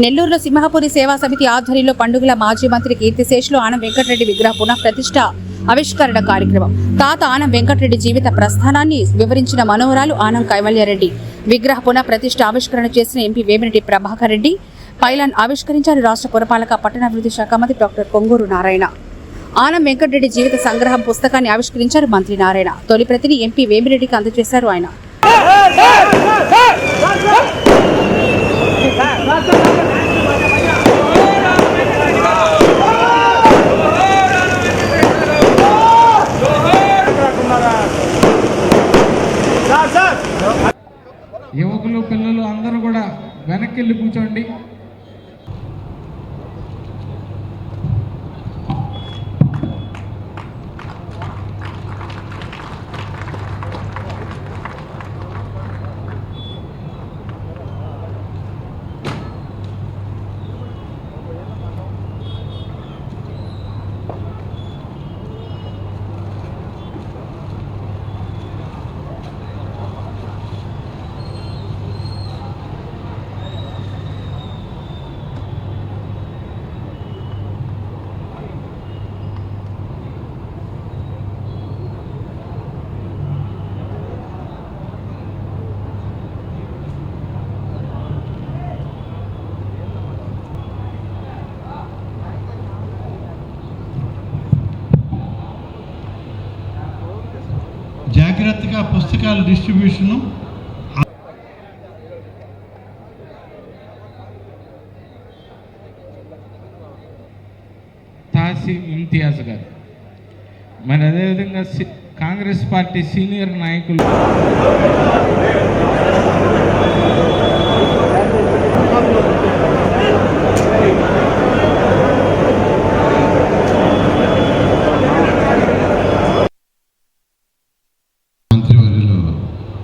నెల్లూరులో సింహపురి సేవా సమితి ఆధ్వర్యంలో పండుగల మాజీ మంత్రి కీర్తిశేషులు ఆనం వెంకటరెడ్డి విగ్రహ పునః ప్రతిష్ట ఆవిష్కరణ కార్యక్రమం తాత ఆనం వెంకటరెడ్డి జీవిత ప్రస్థానాన్ని వివరించిన మనోహరాలు ఆనం కైవల్యారెడ్డి విగ్రహ పునః ప్రతిష్ట ఆవిష్కరణ చేసిన ఎంపీ వేమిరెడ్డి ప్రభాకర్ రెడ్డి పైలాన్ ఆవిష్కరించారు రాష్ట్ర పురపాలక పట్టణాభివృద్ధి శాఖ మంత్రి డాక్టర్ కొంగూరు నారాయణ ఆనం వెంకటరెడ్డి జీవిత సంగ్రహం పుస్తకాన్ని ఆవిష్కరించారు మంత్రి నారాయణ తొలి ప్రతిని ఎంపీ వేమిరెడ్డికి అందజేశారు ఆయన యువకులు పిల్లలు అందరూ కూడా వెనక్కి వెళ్ళి కూర్చోండి. జాగ్రత్తగా పుస్తకాల డిస్ట్రిబ్యూషను తాసి ఇమ్తియాజ్ గారు. మరి అదేవిధంగా కాంగ్రెస్ పార్టీ సీనియర్ నాయకులు మంత్రివర్యులు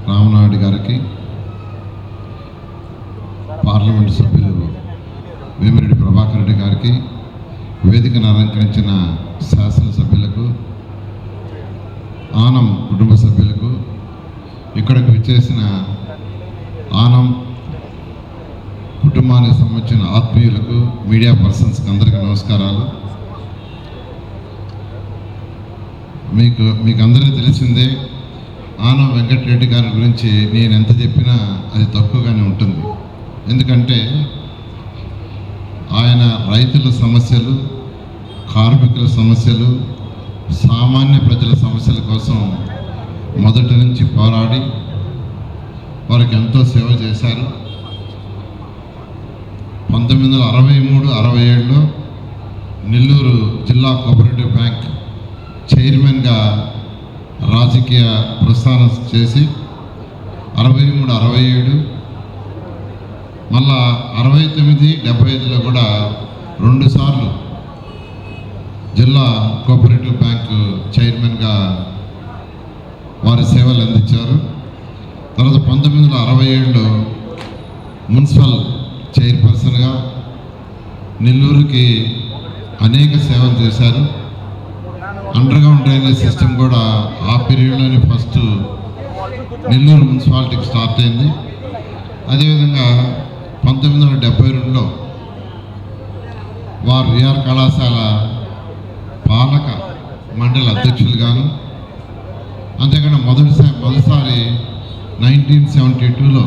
రామనాయుడు గారికి పార్లమెంట్ సభ్యులు వేమిరెడ్డి ప్రభాకర్ రెడ్డి గారికి సహకరించిన శాసనసభ్యులకు ఆనం కుటుంబ సభ్యులకు ఇక్కడికి విచ్చేసిన ఆనం కుటుంబానికి సంబంధించిన ఆత్మీయులకు మీడియా పర్సన్స్కి అందరికీ నమస్కారాలు. మీకు మీకు అందరికీ తెలిసిందే ఆనం వెంకటరెడ్డి గారి గురించి నేను ఎంత చెప్పినా అది తక్కువగానే ఉంటుంది. ఎందుకంటే ఆయన రైతుల సమస్యలు కార్మికుల సమస్యలు సామాన్య ప్రజల సమస్యల కోసం మొదటి నుంచి పోరాడి వారికి ఎంతో సేవ చేశారు. పంతొమ్మిది వందల అరవై మూడు అరవై ఏడులో నెల్లూరు జిల్లా కోఆపరేటివ్ బ్యాంక్ చైర్మన్గా రాజకీయ ప్రస్థానం చేసి అరవై మూడు అరవై ఏడు మళ్ళా అరవై తొమ్మిది డెబ్బై ఐదులో కూడా రెండుసార్లు జిల్లా కోఆపరేటివ్ బ్యాంక్ చైర్మన్గా వారి సేవలు అందించారు. తర్వాత పంతొమ్మిది వందల అరవై ఏడులో మున్సిపల్ చైర్పర్సన్గా నెల్లూరుకి అనేక సేవలు చేశారు. అండర్గ్రౌండ్ డ్రైనేజ్ సిస్టమ్ కూడా ఆ పీరియడ్లోనే ఫస్ట్ నెల్లూరు మున్సిపాలిటీకి స్టార్ట్ అయింది. అదేవిధంగా పంతొమ్మిది వందల డెబ్బై రెండులో వారు విఆర్ కళాశాల పాలక మండలి అధ్యక్షులుగాను అంతేకాకుండా మొదటిసారి మొదటిసారి నైన్టీన్ సెవెంటీ టూలో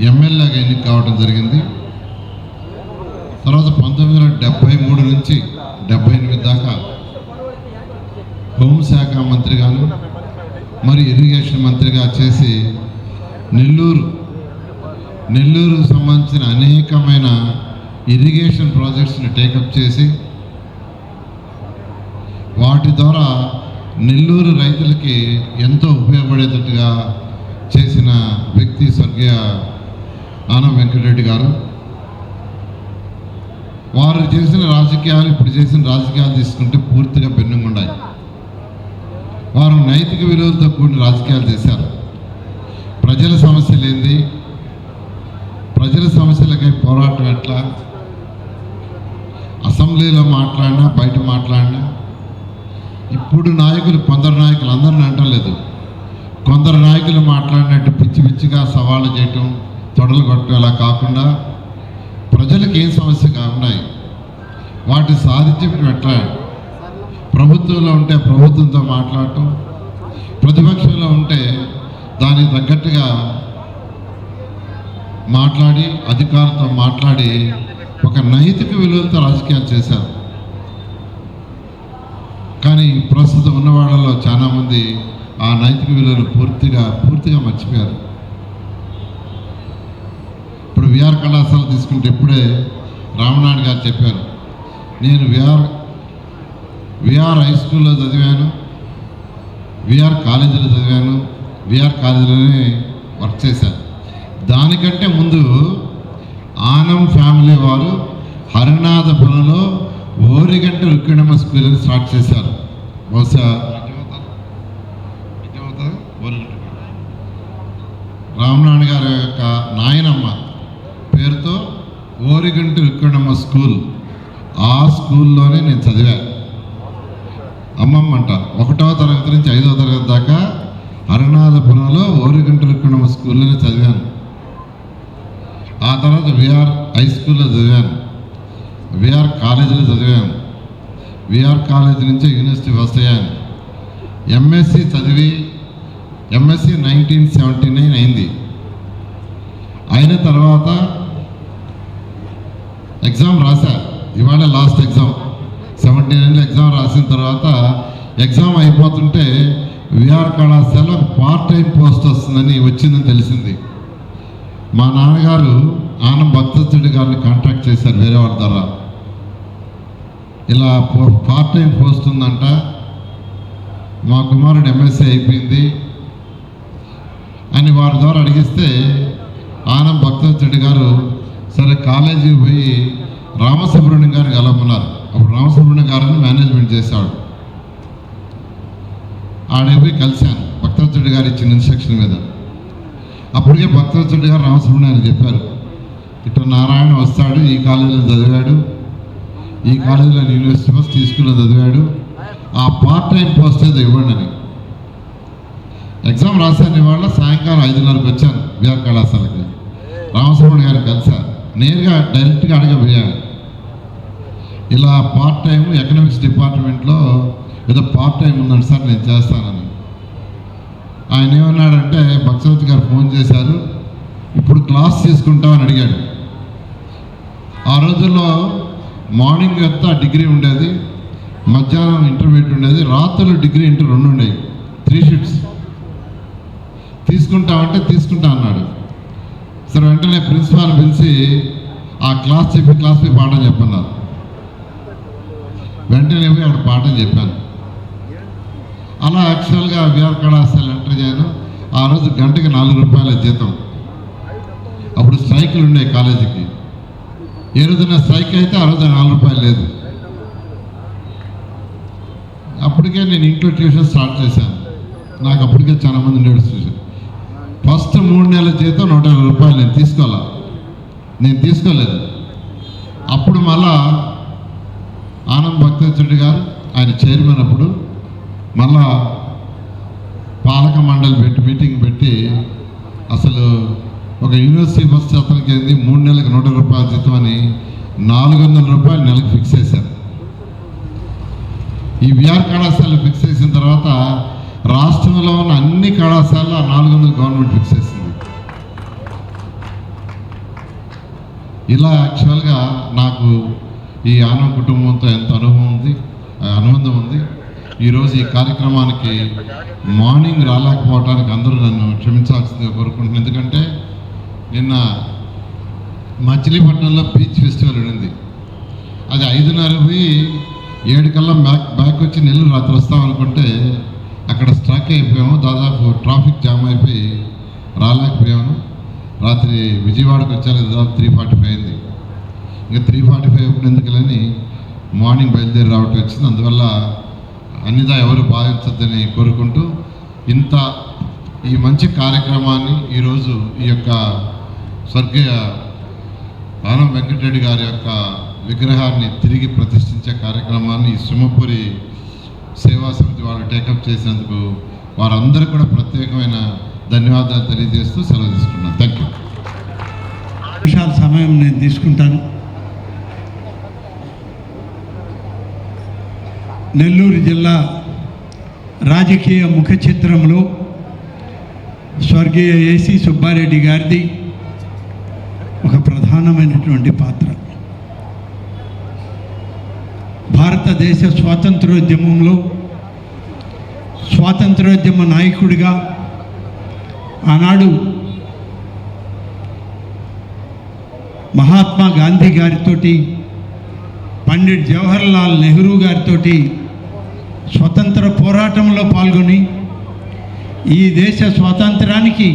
ఎమ్మెల్యేగా ఎన్నిక కావడం జరిగింది. తర్వాత పంతొమ్మిది వందల డెబ్బై మూడు నుంచి డెబ్బై ఎనిమిది దాకా హోంశాఖ మంత్రిగాను మరి ఇరిగేషన్ మంత్రిగా చేసి నెల్లూరు నెల్లూరుకు సంబంధించిన అనేకమైన ఇరిగేషన్ ప్రాజెక్ట్స్ని టేకప్ చేసి వాటి ద్వారా నెల్లూరు రైతులకి ఎంతో ఉపయోగపడేటట్టుగా చేసిన వ్యక్తి స్వర్గీయ ఆనం వెంకటరెడ్డి గారు. వారు చేసిన రాజకీయాలు ఇప్పుడు చేసిన రాజకీయాలు తీసుకుంటే పూర్తిగా భిన్నంగా ఉన్నాయి. వారు నైతిక విలువలతో కూడిన రాజకీయాలు చేశారు. ప్రజల సమస్యలు ఏంది ప్రజల సమస్యలకై పోరాటం ఎట్లా? అసెంబ్లీలో మాట్లాడినా బయట మాట్లాడినా ఇప్పుడు నాయకులు కొందరు నాయకులు అందరిని అంటలేదు కొందరు నాయకులు మాట్లాడినట్టు పిచ్చి పిచ్చిగా సవాళ్ళు చేయటం తొడలు కొట్టడం అలా కాకుండా ప్రజలకు ఏం సమస్య ఉన్నాయి వాటి సాధించి మీరు ఎట్లా? ప్రభుత్వంలో ఉంటే ప్రభుత్వంతో మాట్లాడటం ప్రతిపక్షంలో ఉంటే దానికి తగ్గట్టుగా మాట్లాడి అధికారులతో మాట్లాడి ఒక నైతిక విలువలతో రాజకీయాలు చేశారు. కానీ ప్రస్తుతం ఉన్న వాళ్ళలో చాలామంది ఆ నైతిక విలువలు పూర్తిగా పూర్తిగా మర్చిపోయారు. ఇప్పుడు విఆర్ కళాశాల తీసుకుంటే ఇప్పుడే రామనాయుడు గారు చెప్పారు. నేను విఆర్ విఆర్ హై స్కూల్లో చదివాను విఆర్ కాలేజీలో చదివాను విఆర్ కాలేజీలోనే వర్క్ చేశాను. దానికంటే ముందు ఆనం ఫ్యామిలీ వారు హరినాథపురంలో ఓరిగంట రుక్కిణమ్మ స్కూల్ స్టార్ట్ చేశారు. బహుశా రామనారాయణ గారి యొక్క నాయనమ్మ పేరుతో ఓరిగంటి రుక్కిణమ్మ స్కూల్. ఆ స్కూల్లోనే నేను చదివాను అమ్మమ్మ అంట ఒకటవ తరగతి నుంచి ఐదవ తరగతి దాకా అరుణాధపురంలో ఓరిగంటి రుక్కిణమ్మ స్కూల్లోనే చదివాను. ఆ తర్వాత విఆర్ హై స్కూల్లో చదివాను. విఆర్ కాలేజీలో చదివాను. విఆర్ కాలేజీ నుంచి యూనివర్సిటీ వస్తాయని ఎంఎస్సి చదివి ఎంఎస్సి నైన్టీన్ సెవెంటీ నైన్ అయింది. అయిన తర్వాత ఎగ్జామ్ రాశా ఇవాళ లాస్ట్ ఎగ్జామ్ సెవెంటీ నైన్లో ఎగ్జామ్ రాసిన తర్వాత ఎగ్జామ్ అయిపోతుంటే విఆర్ కళాశాల పార్ట్ టైం పోస్ట్ వస్తుందని వచ్చిందని తెలిసింది. మా నాన్నగారు ఆనం భక్తస్థుడి గారిని కాంటాక్ట్ చేశారు వేరే వాళ్ళ ద్వారా. ఇలా పార్ట్ టైం పోస్ట్ ఉందంట. మా కుమారుడు ఎంఎస్సీ అయిపోయింది. అని వారి ద్వారా అడిగిస్తే ఆనం భక్తస్థుడి గారు సరే కాలేజీకి పోయి రామసుబ్రహ్మణ్యం గారిని కలవమన్నారు. అప్పుడు రామసుబ్రహ్మణ్యం గారిని మేనేజ్మెంట్ చేశాడు. ఆడికి పోయి కలిశాను. భక్తస్థుడి గారు ఇచ్చిన ఇన్స్ట్రక్షన్ మీద. అప్పటికే భక్తవత్సరుడు గారు రామసుబ్రహ్మణ్యం చెప్పారు. ఇటు నారాయణ వస్తాడు ఈ కాలేజీలో చదివాడు. ఈ కాలేజీలో యూనివర్సిటీ ఫస్ట్ తీసుకుని చదివాడు ఆ పార్ట్ టైం పోస్ట్ ఏదో ఇవ్వండి అని. ఎగ్జామ్ రాశాను ఇవాళ సాయంకాలం ఐదున్నరకు వచ్చాను విఆర్ కళాశాలకి రామసుబ్రహ్మణ్య గారిని కలిశాను నేరుగా డైరెక్ట్గా అడగబోయాను ఇలా పార్ట్ టైం ఎకనామిక్స్ డిపార్ట్మెంట్లో ఏదో పార్ట్ టైం ఉందండి సార్ నేను చేస్తానని. ఆయన ఏమన్నాడంటే భక్సవతి గారు ఫోన్ చేశారు ఇప్పుడు క్లాస్ తీసుకుంటామని అడిగాడు. ఆ రోజుల్లో మార్నింగ్ అంతా డిగ్రీ ఉండేది మధ్యాహ్నం ఇంటర్మీడియట్ ఉండేది రాత్రులు డిగ్రీ ఇంటర్ రెండు ఉండేవి త్రీ షిఫ్ట్స్ తీసుకుంటామంటే తీసుకుంటా అన్నాడు. సరే వెంటనే ప్రిన్సిపాల్ పిలిచి ఆ క్లాస్ చెప్పి క్లాస్ పోయి పాఠం చెప్పన్నారు వెంటనే పోయి అక్కడ పాఠం చెప్పాను. అలా యాక్చువల్గా విఆర్ కళాశాల ఎంటర్ చేయను. ఆ రోజు గంటకి నాలుగు రూపాయల జీతం. అప్పుడు స్ట్రైకులు ఉండే కాలేజీకి. ఏ రోజున స్ట్రైక్ అయితే ఆ రోజు నాలుగు రూపాయలు లేదు. అప్పటికే నేను ఇంట్లో ట్యూషన్ స్టార్ట్ చేశాను. నాకు అప్పటికే చాలా మంది ఉండేది ట్యూషన్ ఫస్ట్ మూడు నెలల జీతం నూట ఇరవై రూపాయలు నేను తీసుకోవాలా? నేను తీసుకోలేదు. అప్పుడు మళ్ళా ఆనంద్ భక్తరెడ్డి గారు ఆయన చైర్మన్ అప్పుడు మళ్ళా పాలక మండలి పెట్టి మీటింగ్ పెట్టి అసలు ఒక యూనివర్సిటీ బస్సు అతనికి అయింది మూడు నెలలకు నూట రూపాయల జీతం అని నాలుగు వందల రూపాయలు నెలకు ఫిక్స్ చేశారు. ఈ విఆర్ కళాశాలలు ఫిక్స్ చేసిన తర్వాత రాష్ట్రంలో ఉన్న అన్ని కళాశాలలు ఆ నాలుగు వందలు గవర్నమెంట్ ఫిక్స్ చేసింది. ఇలా యాక్చువల్గా నాకు ఈ ఆనంద కుటుంబంతో ఎంత అనుభవం ఉంది అనుబంధం ఉంది. ఈరోజు ఈ కార్యక్రమానికి మార్నింగ్ రాలేకపోవడానికి అందరూ నన్ను క్షమించాల్సిందిగా కోరుకుంటున్నాను. ఎందుకంటే నిన్న మచిలీపట్నంలో బీచ్ ఫెస్టివల్ ఉండింది. అది ఐదున్నర పోయి ఏడు కల్లా బ్యాక్ బ్యాక్ వచ్చి నెల్లూరు రాత్రి వస్తాం అనుకుంటే అక్కడ స్ట్రక్ అయిపోయాము. దాదాపు ట్రాఫిక్ జామ్ అయిపోయి రాలేకపోయాము. రాత్రి విజయవాడకు వచ్చాక దాదాపు త్రీ ఫార్టీ ఫైవ్ అయింది. ఇంకా త్రీ ఫార్టీ ఫైవ్ ఎందుకులని మార్నింగ్ బయలుదేరి రావటం వచ్చింది. అందువల్ల అన్నిదా ఎవరు భావించద్దని కోరుకుంటూ ఇంత ఈ మంచి కార్యక్రమాన్ని ఈరోజు ఈ యొక్క స్వర్గీయ ఆనం వెంకటరెడ్డి గారి యొక్క విగ్రహాన్ని తిరిగి ప్రతిష్ఠించే కార్యక్రమాన్ని ఈ సింహపురి సేవా సమితి వాళ్ళు టేకప్ చేసినందుకు వారందరూ కూడా ప్రత్యేకమైన ధన్యవాదాలు తెలియజేస్తూ సెలవు తీసుకున్నాను. థ్యాంక్ యూ నిమిషాల సమయం నేను తీసుకుంటాను. నెల్లూరు జిల్లా రాజకీయ ముఖ చిత్రంలో స్వర్గీయ ఏసీ సుబ్బారెడ్డి గారిది ప్రధానమైనటువంటి పాత్ర. భారతదేశ స్వాతంత్రోద్యమంలో స్వాతంత్రోద్యమ నాయకుడిగా ఆనాడు మహాత్మా గాంధీ గారితోటి పండిట్ జవహర్లాల్ నెహ్రూ గారితోటి స్వతంత్ర పోరాటంలో పాల్గొని ఈ దేశ స్వాతంత్రానికి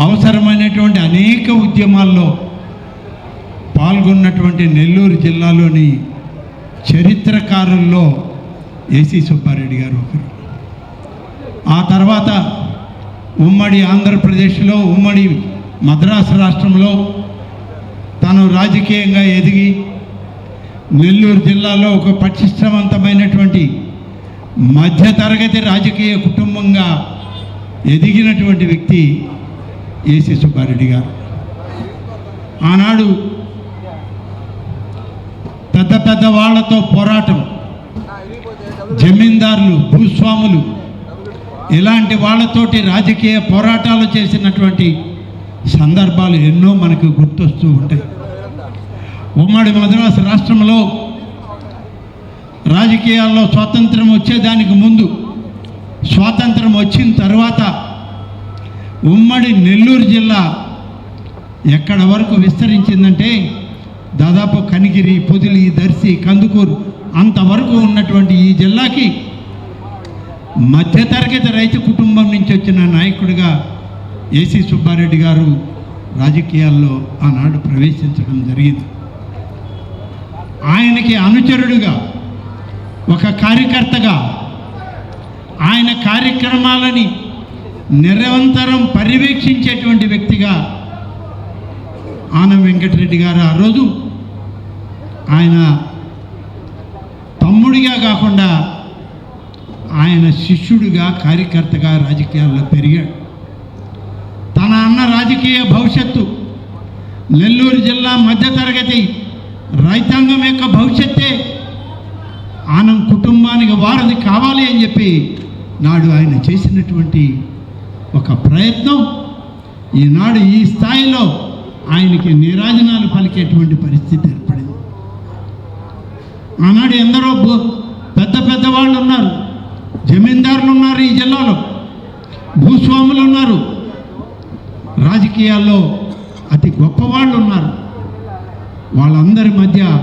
అవసరమైనటువంటి అనేక ఉద్యమాల్లో పాల్గొన్నటువంటి నెల్లూరు జిల్లాలోని చరిత్రకారుల్లో ఏసీ సుబ్బారెడ్డి గారు ఒకరు. ఆ తర్వాత ఉమ్మడి ఆంధ్రప్రదేశ్లో ఉమ్మడి మద్రాసు రాష్ట్రంలో తను రాజకీయంగా ఎదిగి నెల్లూరు జిల్లాలో ఒక పటిష్టవంతమైనటువంటి మధ్యతరగతి రాజకీయ కుటుంబంగా ఎదిగినటువంటి వ్యక్తి ఏసీ సుబ్బారెడ్డి గారు. ఆనాడు పెద్ద పెద్ద వాళ్ళతో పోరాటం జమీందారులు భూస్వాములు ఇలాంటి వాళ్ళతోటి రాజకీయ పోరాటాలు చేసినటువంటి సందర్భాలు ఎన్నో మనకు గుర్తొస్తూ ఉంటాయి. ఉమ్మడి మద్రాసు రాష్ట్రంలో రాజకీయాల్లో స్వాతంత్రం వచ్చేదానికి ముందు స్వాతంత్రం వచ్చిన తర్వాత ఉమ్మడి నెల్లూరు జిల్లా ఎక్కడ వరకు విస్తరించిందంటే దాదాపు కనిగిరి పొదిలి దర్శి కందుకూరు అంతవరకు ఉన్నటువంటి ఈ జిల్లాకి మధ్యతరగతి రైతు కుటుంబం నుంచి వచ్చిన నాయకుడిగా ఏసీ సుబ్బారెడ్డి గారు రాజకీయాల్లో ఆనాడు ప్రవేశించడం జరిగింది. ఆయనకి అనుచరుడుగా ఒక కార్యకర్తగా ఆయన కార్యక్రమాలని నిరంతరం పర్యవేక్షించేటువంటి వ్యక్తిగా ఆనం వెంకటరెడ్డి గారు ఆ రోజు ఆయన తమ్ముడిగా కాకుండా ఆయన శిష్యుడిగా కార్యకర్తగా రాజకీయాల్లో పెరిగాడు. తన అన్న రాజకీయ భవిష్యత్తు నెల్లూరు జిల్లా మధ్యతరగతి రైతాంగం యొక్క భవిష్యత్తే ఆనం కుటుంబానికి వారధి కావాలి అని చెప్పి నాడు ఆయన చేసినటువంటి ఒక ప్రయత్నం. ఈనాడు ఈ స్థాయిలో ఆయనకి నీరాజనాలు పలికేటువంటి పరిస్థితి ఏర్పడింది. ఆనాడు ఎందరో భూ- పెద్ద పెద్ద వాళ్ళు ఉన్నారు జమీందారులు ఉన్నారు ఈ జిల్లాలో. భూస్వాములు ఉన్నారు రాజకీయాల్లో అతి గొప్పవాళ్ళు ఉన్నారు వాళ్ళందరి మధ్య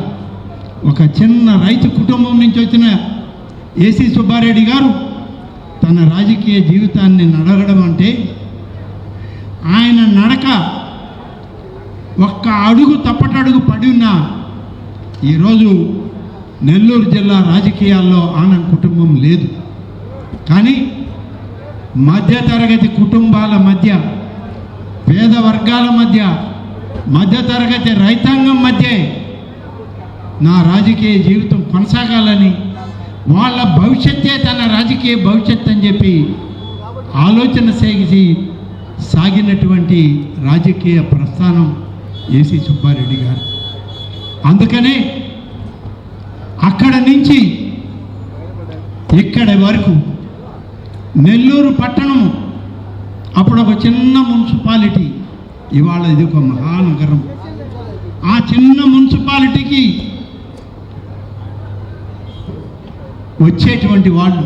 ఒక చిన్న రైతు కుటుంబం నుంచి వచ్చిన ఏసీ సుబ్బారెడ్డి గారు తన రాజకీయ జీవితాన్ని నడగడం అంటే ఆయన నడక ఒక్క అడుగు తప్పటడుగు పడి ఉన్న ఈరోజు నెల్లూరు జిల్లా రాజకీయాల్లో ఆనంద్ కుటుంబం లేదు. కానీ మధ్యతరగతి కుటుంబాల మధ్య పేద వర్గాల మధ్య మధ్యతరగతి రైతాంగం మధ్య నా రాజకీయ జీవితం కొనసాగాలని వాళ్ళ భవిష్యత్తే తన రాజకీయ భవిష్యత్ అని చెప్పి ఆలోచన సేగిసి సాగినటువంటి రాజకీయ ప్రస్థానం ఏసీ సుబ్బారెడ్డి గారు. అందుకనే అక్కడ నుంచి ఇక్కడి వరకు నెల్లూరు పట్టణం అప్పుడు ఒక చిన్న మున్సిపాలిటీ ఇవాళ ఇది ఒక మహానగరం. ఆ చిన్న మున్సిపాలిటీకి వచ్చేటువంటి వాళ్ళు.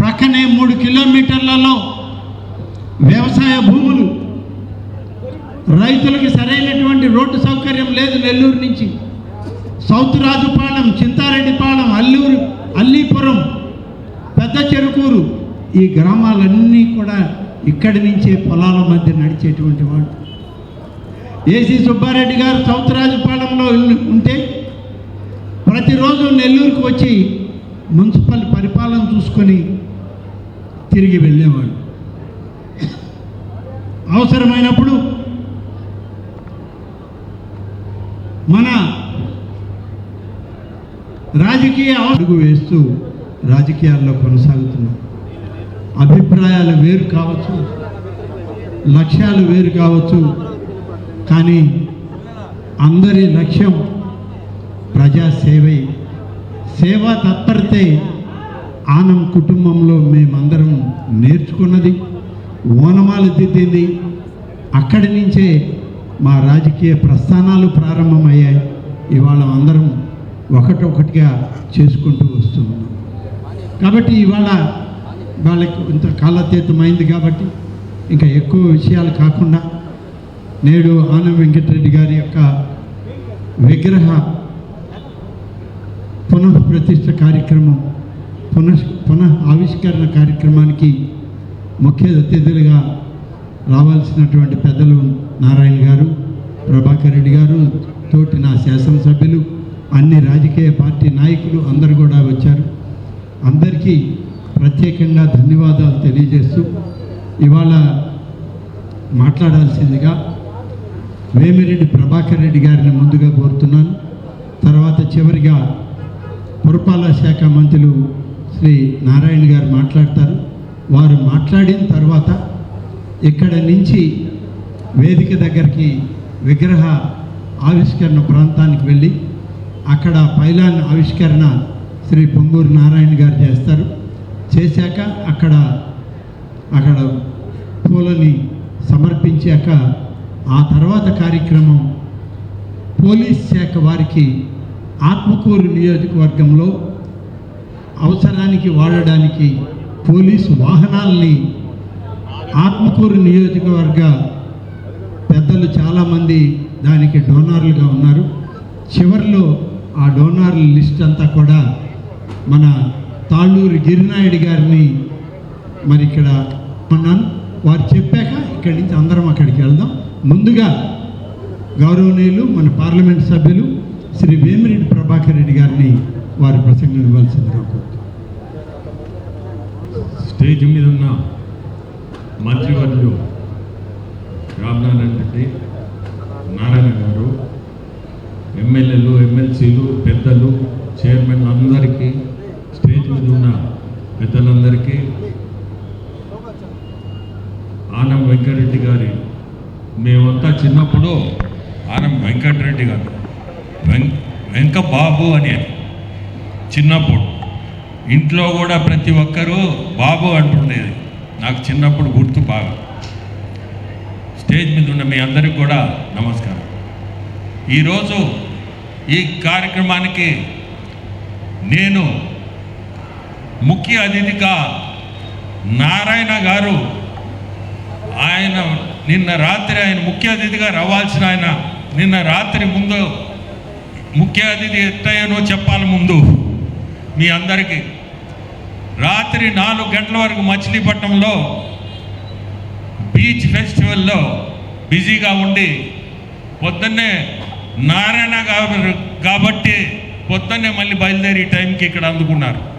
ప్రక్కనే మూడు కిలోమీటర్లలో వ్యవసాయ భూములు. రైతులకి సరైనటువంటి రోడ్డు సౌకర్యం లేదు నెల్లూరు నుంచి. సౌత్ రాజుపాలెం చింతారెడ్డిపాలెం అల్లూరు అల్లీపురం పెద్ద చెరుకూరు. ఈ గ్రామాలన్నీ కూడా ఇక్కడి నుంచే పొలాల మధ్య నడిచేటువంటి వాళ్ళు. ఏసీ సుబ్బారెడ్డి గారు సౌత్ రాజుపాలెంలో ఉంటే ప్రతిరోజు నెల్లూరుకు వచ్చి మున్సిపల్ పరిపాలన చూసుకొని తిరిగి వెళ్ళేవాడు అవసరమైనప్పుడు మన రాజకీయ అడుగు వేస్తూ రాజకీయాల్లో కొనసాగుతున్నాం. అభిప్రాయాలు వేరు కావచ్చు లక్ష్యాలు వేరు కావచ్చు కానీ అందరి లక్ష్యం ప్రజాసేవే. సేవా తత్పరతే ఆనం కుటుంబంలో మేమందరం నేర్చుకున్నది. ఓనమాలు దిద్దింది. అక్కడి నుంచే మా రాజకీయ ప్రస్థానాలు ప్రారంభమయ్యాయి. ఇవాళ అందరం ఒకటొకటిగా చేసుకుంటూ వస్తున్నాం. కాబట్టి ఇవాళ వాళ్ళకి ఇంత కాలతీతమైంది కాబట్టి ఇంకా ఎక్కువ విషయాలు కాకుండా నేడు ఆనం వెంకటరెడ్డి గారి యొక్క విగ్రహ పునఃప్రతిష్ట కార్యక్రమం పునః పునః ఆవిష్కరణ కార్యక్రమానికి ముఖ్య అతిథులుగా రావాల్సినటువంటి పెద్దలు నారాయణ గారు ప్రభాకర్ రెడ్డి గారు తోటి నా శాసనసభ్యులు అన్ని రాజకీయ పార్టీ నాయకులు అందరు కూడా వచ్చారు. అందరికీ ప్రత్యేకంగా ధన్యవాదాలు తెలియజేస్తూ ఇవాళ మాట్లాడాల్సిందిగా వేమిరెడ్డి ప్రభాకర్ రెడ్డి గారిని ముందుగా కోరుతున్నాను. తర్వాత చివరిగా పురపాలక శాఖ మంత్రులు శ్రీ నారాయణ గారు మాట్లాడతారు. వారు మాట్లాడిన తర్వాత ఇక్కడ నుంచి వేదిక దగ్గరికి విగ్రహ ఆవిష్కరణ ప్రాంతానికి వెళ్ళి అక్కడ పైలాన్ ఆవిష్కరణ శ్రీ పొంగూరు నారాయణ గారు చేస్తారు. చేశాక అక్కడ అక్కడ పూలని సమర్పించాక ఆ తర్వాత కార్యక్రమం పోలీస్ శాఖ వారికి ఆత్మకూరు నియోజకవర్గంలో అవసరానికి వాడడానికి పోలీసు వాహనాల్ని ఆత్మకూరు నియోజకవర్గ పెద్దలు చాలామంది దానికి డోనార్లుగా ఉన్నారు. చివరిలో ఆ డోనార్ల లిస్ట్ అంతా కూడా మన తాళ్ళూరు గిరినాయుడు గారిని మరి ఇక్కడ ఉన్నాను వారు చెప్పాక ఇక్కడి నుంచి అందరం అక్కడికి వెళ్దాం. ముందుగా గౌరవనీయులు మన పార్లమెంట్ సభ్యులు శ్రీ వేమిరెడ్డి ప్రభాకర్ రెడ్డి గారిని వారి ప్రసంగం ఇవ్వాల్సిందిగా స్టేజ్ మీద ఉన్న మంత్రివర్యులు రామనారాయణ రెడ్డి నారాయణ గారు ఎమ్మెల్యేలు ఎమ్మెల్సీలు పెద్దలు చైర్మన్ అందరికీ స్టేజ్ మీద ఉన్న పెద్దలందరికీ ఆనం వెంకటరెడ్డి గారి మేమంతా చిన్నప్పుడు ఆనం వెంకటరెడ్డి గారు. వెం వెంక బాబు అని చిన్నప్పుడు. ఇంట్లో కూడా ప్రతి ఒక్కరూ బాబు అంటుండేది. నాకు చిన్నప్పుడు గుర్తు బాగా. స్టేజ్ మీద ఉన్న మీ అందరికి కూడా నమస్కారం. ఈరోజు ఈ కార్యక్రమానికి నేను ముఖ్య అతిథిగా నారాయణ గారు ఆయన నిన్న రాత్రి ఆయన ముఖ్య అతిథిగా రావాల్సిన ఆయన నిన్న రాత్రి ముందు ముఖ్య అతిథి ఎట్టయ్యనో చెప్పాలి ముందు. మీ అందరికీ. రాత్రి నాలుగు గంటల వరకు మచిలీపట్నంలో బీచ్ ఫెస్టివల్లో బిజీగా ఉండి పొద్దున్నే నారాయణ గారు కాబట్టి పొద్దున్నే మళ్ళీ బయలుదేరి టైంకి ఇక్కడ అందుకున్నారు.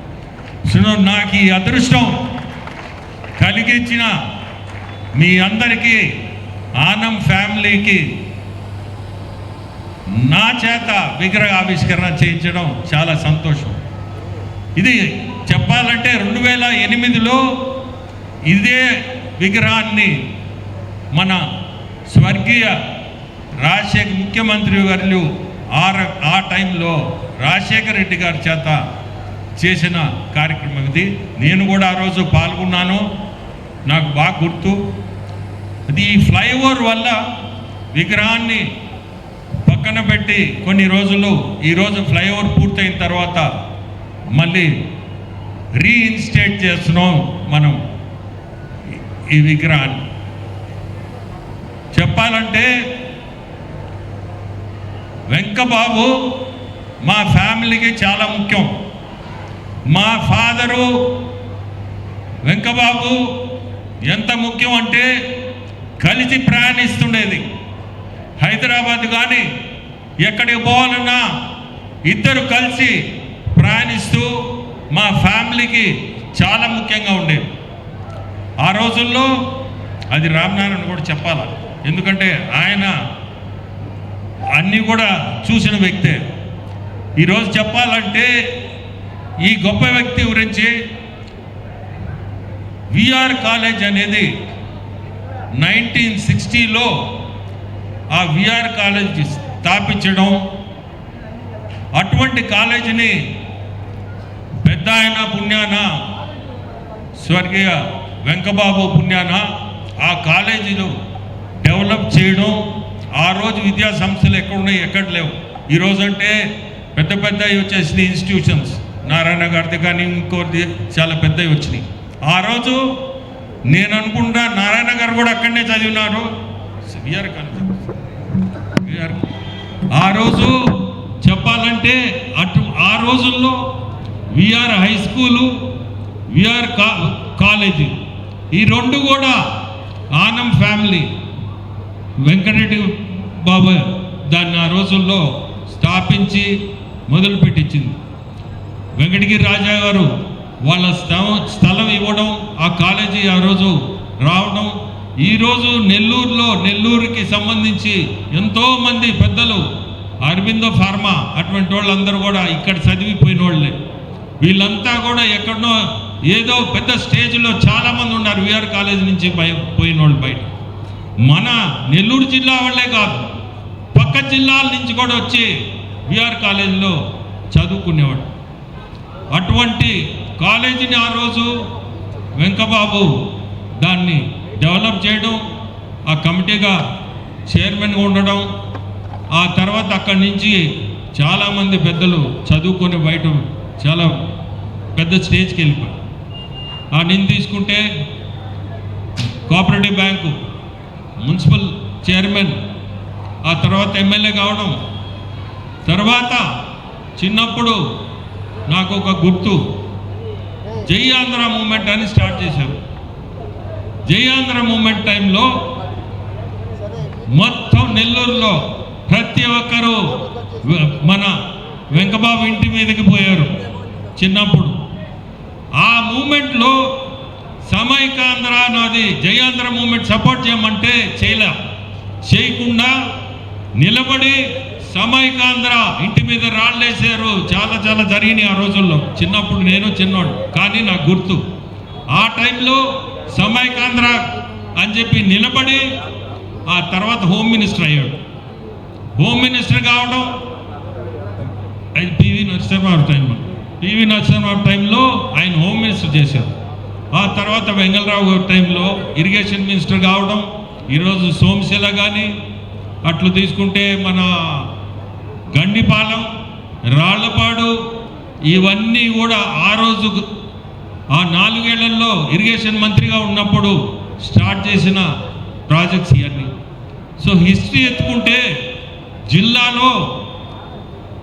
సో నాకు ఈ అదృష్టం కలిగించిన మీ అందరికీ ఆనం ఫ్యామిలీకి నా చేత విగ్రహ ఆవిష్కరణ చేయించడం చాలా సంతోషం. ఇది చెప్పాలంటే రెండు వేల ఎనిమిదిలో ఇదే విగ్రహాన్ని మన స్వర్గీయ రాజశేఖర్ ముఖ్యమంత్రి గారు ఆ ఆ టైంలో రాజశేఖర రెడ్డి గారి చేత చేసిన కార్యక్రమం ఇది. నేను కూడా ఆ రోజు పాల్గొన్నాను. నాకు బాగా గుర్తు. అది ఈ ఫ్లైఓవర్ వల్ల విగ్రహాన్ని పక్కన పెట్టి కొన్ని రోజులు ఈరోజు ఫ్లైఓవర్ పూర్తయిన తర్వాత మళ్ళీ రీఇన్స్టేట్ చేస్తున్నాం మనం ఈ విగ్రహాన్ని. చెప్పాలంటే వెంకబాబు మా ఫ్యామిలీకి చాలా ముఖ్యం. మా ఫాదరు వెంకబాబు ఎంత ముఖ్యం అంటే కలిసి ప్రయాణిస్తుండేది. హైదరాబాద్ కానీ ఎక్కడికి పోవాలన్నా ఇద్దరు కలిసి ప్రయాణిస్తూ మా ఫ్యామిలీకి చాలా ముఖ్యంగా ఉండేది. ఆ రోజుల్లో అది రామ్నారాయణ కూడా చెప్పాలి? ఎందుకంటే ఆయన అన్నీ కూడా చూసిన వ్యక్తే. ఈరోజు చెప్పాలంటే ఈ గొప్ప వ్యక్తి గురించి విఆర్ కాలేజ్ అనేది నైన్టీన్ సిక్స్టీలో ఆ విఆర్ కాలేజ్ స్థాపించడం అటువంటి కాలేజీని పెద్ద ఆయన పుణ్యాన స్వర్గీయ వెంకబాబు పుణ్యాన ఆ కాలేజీలు డెవలప్ చేయడం ఆ రోజు విద్యా సంస్థలు ఎక్కడ ఉన్నాయి ఎక్కడ లేవు. ఈరోజు అంటే పెద్ద పెద్దవి వచ్చేసింది ఇన్స్టిట్యూషన్స్. నారాయణ గారిది కానీ ఇంకోటి చాలా పెద్దవి వచ్చినాయి. ఆ రోజు నేను అనుకుంటా నారాయణ గారు కూడా అక్కడనే చదివినారు. VR college. విఆర్ ఆ రోజు చెప్పాలంటే అటు ఆ రోజుల్లో విఆర్ హై స్కూలు విఆర్ కా కాలేజీ ఈ రెండు కూడా ఆనం ఫ్యామిలీ. వెంకటరెడ్డి బాబు దాన్ని ఆ రోజుల్లో స్థాపించి మొదలుపెట్టించింది వెంకటగిరి రాజా గారు వాళ్ళ స్థలం స్థలం ఇవ్వడం ఆ కాలేజీ ఆ రోజు రావడం ఈరోజు నెల్లూరులో నెల్లూరుకి సంబంధించి ఎంతోమంది పెద్దలు అరవిందో ఫార్మా అటువంటి వాళ్ళందరూ కూడా ఇక్కడ చదివిపోయిన వాళ్ళే. వీళ్ళంతా కూడా ఎక్కడనో ఏదో పెద్ద స్టేజ్లో చాలామంది ఉన్నారు. విఆర్ కాలేజ్ నుంచి పోయిన వాళ్ళు బయట. మన నెల్లూరు జిల్లా వాళ్ళే కాదు పక్క జిల్లాల నుంచి కూడా వచ్చి విఆర్ కాలేజీలో చదువుకునేవాడు అటువంటి కాలేజీని ఆ రోజు వెంకబాబు దాన్ని డెవలప్ చేయడం ఆ కమిటీగా చైర్మన్గా ఉండడం ఆ తర్వాత అక్కడి నుంచి చాలామంది పెద్దలు చదువుకొని బయట చాలా పెద్ద స్టేజ్కి వెళ్ళిపోయారు. ఆ నేను తీసుకుంటే కోఆపరేటివ్ బ్యాంకు మున్సిపల్ చైర్మన్ ఆ తర్వాత ఎమ్మెల్యే కావడం. తర్వాత చిన్నప్పుడు నాకు ఒక గుర్తు. జై ఆంధ్ర మూమెంట్ అని స్టార్ట్ చేశారు. జయాంధ్ర మూమెంట్ టైంలో మొత్తం నెల్లూరులో ప్రతి ఒక్కరూ మన వెంకబాబు ఇంటి మీదకి పోయారు చిన్నప్పుడు. ఆ మూమెంట్లో సమైకాంధ్ర అన్నది జయాంధ్ర మూమెంట్ సపోర్ట్ చేయమంటే చేయలే. చేయకుండా నిలబడి సమైకాంధ్ర ఇంటి మీద రాళ్ళేసారు చాలా చాలా జరిగినాయి ఆ రోజుల్లో. చిన్నప్పుడు నేను చిన్నోడు కానీ నాకు గుర్తు. ఆ టైంలో సమైకాంధ్ర అని చెప్పి నిలబడి ఆ తర్వాత హోమ్ మినిస్టర్ అయ్యాడు. హోమ్ మినిస్టర్ కావడం అది పివి నరసింహారావు టైంలో పివి నరసింహారావు టైంలో ఆయన హోమ్ మినిస్టర్ చేశారు. ఆ తర్వాత వెంగళరావు గారి టైంలో ఇరిగేషన్ మినిస్టర్ కావడం ఈరోజు సోమశిల కానీ అట్లు తీసుకుంటే మన గండిపాలెం రాళ్ళపాడు ఇవన్నీ కూడా ఆ రోజు ఆ నాలుగేళ్ళలో ఇరిగేషన్ మంత్రిగా ఉన్నప్పుడు స్టార్ట్ చేసిన ప్రాజెక్ట్స్ ఇవన్నీ. సో హిస్టరీ ఎత్తుకుంటే జిల్లాలో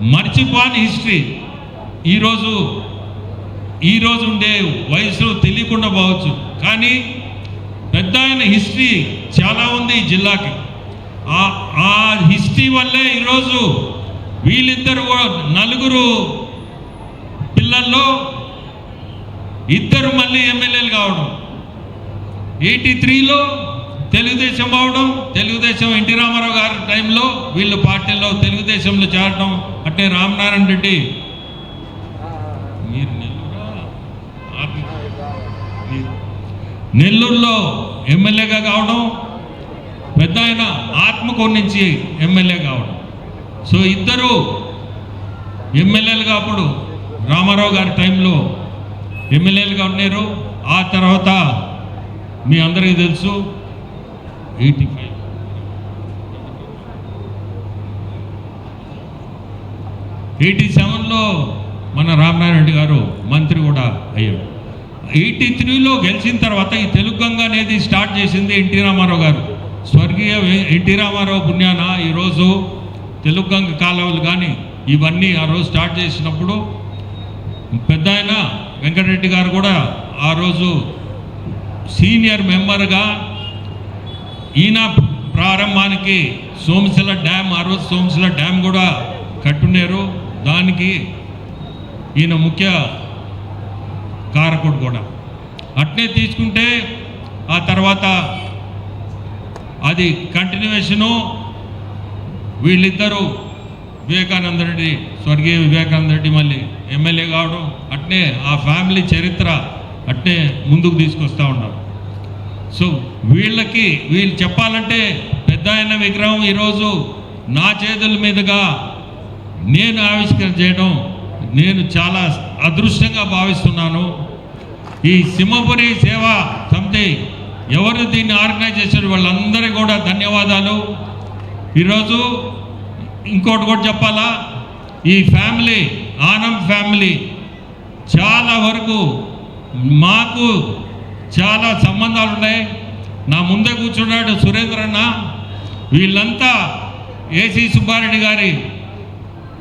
మర్చిపోని హిస్టరీ. ఈరోజు ఈరోజు ఉండే వయసు తెలియకుండా పోవచ్చు. కానీ పెద్ద ఆయన హిస్టరీ చాలా ఉంది ఈ జిల్లాకి. ఆ- హిస్టరీ వల్లే ఈరోజు వీళ్ళిద్దరు నలుగురు పిల్లల్లో ఇద్దరు మళ్ళీ ఎమ్మెల్యేలు కావడం. ఎయిటీ త్రీలో తెలుగుదేశం అవడం తెలుగుదేశం ఎన్టీ రామారావు గారి టైంలో వీళ్ళు పార్టీలో తెలుగుదేశంలో చేరడం అంటే రామనారాయణ రెడ్డి. మీరు నెల్లూరులో ఎమ్మెల్యేగా కావడం పెద్ద ఆయన ఆత్మకూరు నుంచి ఎమ్మెల్యే కావడం. సో ఇద్దరు ఎమ్మెల్యేలు అప్పుడు రామారావు గారి టైంలో ఎమ్మెల్యేలుగా ఉన్నారు. ఆ తర్వాత మీ అందరికీ తెలుసు ఎయిటీ ఫైవ్ ఎయిటీ సెవెన్లో మన రామనారాయణ రెడ్డి గారు మంత్రి కూడా అయ్యాడు. ఎయిటీ త్రీలో గెలిచిన తర్వాత ఈ తెలుగు గంగ అనేది స్టార్ట్ చేసింది ఎన్టీ రామారావు గారు. స్వర్గీయ ఎన్టీ రామారావు పుణ్యాన ఈరోజు తెలుగు గంగ కాలువలు కానీ ఇవన్నీ ఆ రోజు స్టార్ట్ చేసినప్పుడు పెద్ద ఆయన వెంకటరెడ్డి గారు కూడా ఆ రోజు సీనియర్ మెంబర్గా ఈయన ప్రారంభానికి సోమశిల డ్యామ్ ఆ రోజు సోమశిల డ్యామ్ కూడా కట్టున్నారు. దానికి ఈయన ముఖ్య కారకుడు కూడా. అట్నే తీసుకుంటే ఆ తర్వాత అది కంటిన్యూషను వీళ్ళిద్దరూ వివేకానంద రెడ్డి స్వర్గీయ వివేకానంద రెడ్డి మళ్ళీ ఎమ్మెల్యే కావడం అట్నే ఆ ఫ్యామిలీ చరిత్ర అట్నే ముందుకు తీసుకొస్తా ఉన్నారు. సో వీళ్ళకి వీళ్ళు చెప్పాలంటే పెద్ద ఆయన విగ్రహం ఈరోజు నా చేతుల మీదుగా నేను ఆవిష్కరణ చేయడం నేను చాలా అదృష్టంగా భావిస్తున్నాను. ఈ సింహపురి సేవా సమితి ఎవరు దీన్ని ఆర్గనైజ్ చేశారు వాళ్ళందరికీ కూడా ధన్యవాదాలు. ఈరోజు ఇంకోటి కూడా చెప్పాలా? ఈ ఫ్యామిలీ ఆనం ఫ్యామిలీ చాలా వరకు మాకు చాలా సంబంధాలు ఉన్నాయి. నా ముందే కూర్చున్నాడు సురేంద్ర అన్న. వీళ్ళంతా ఏసీ సుబ్బారెడ్డి గారి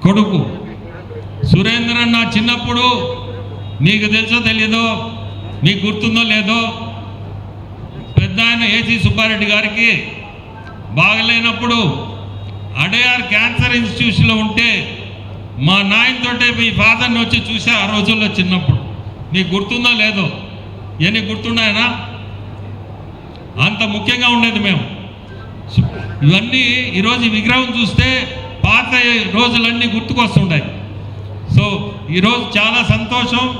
కొడుకు. సురేంద్ర అన్న చిన్నప్పుడు నీకు తెలుసో తెలీదో నీకు గుర్తుందో లేదో పెద్ద ఆయన ఏసీ సుబ్బారెడ్డి గారికి బాగలేనప్పుడు అడయార్ క్యాన్సర్ ఇన్స్టిట్యూషన్లో ఉంటే మా నాయనతోటే మీ ఫాదర్ని వచ్చి చూసా ఆ రోజుల్లో చిన్నప్పుడు. నీకు గుర్తుందో లేదో? ఇవన్నీ గుర్తున్నాయనా అంత ముఖ్యంగా ఉండేది మేము. ఇవన్నీ ఈరోజు విగ్రహం చూస్తే పాత రోజులన్నీ గుర్తుకొస్తుంటాయి. సో ఈరోజు చాలా సంతోషం.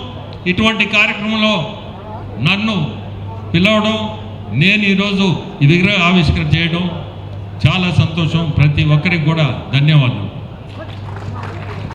ఇటువంటి కార్యక్రమంలో నన్ను పిలవడం నేను ఈరోజు ఈ విగ్రహ ఆవిష్కరణ చేయడం చాలా సంతోషం. ప్రతి ఒక్కరికి కూడా ధన్యవాదాలు.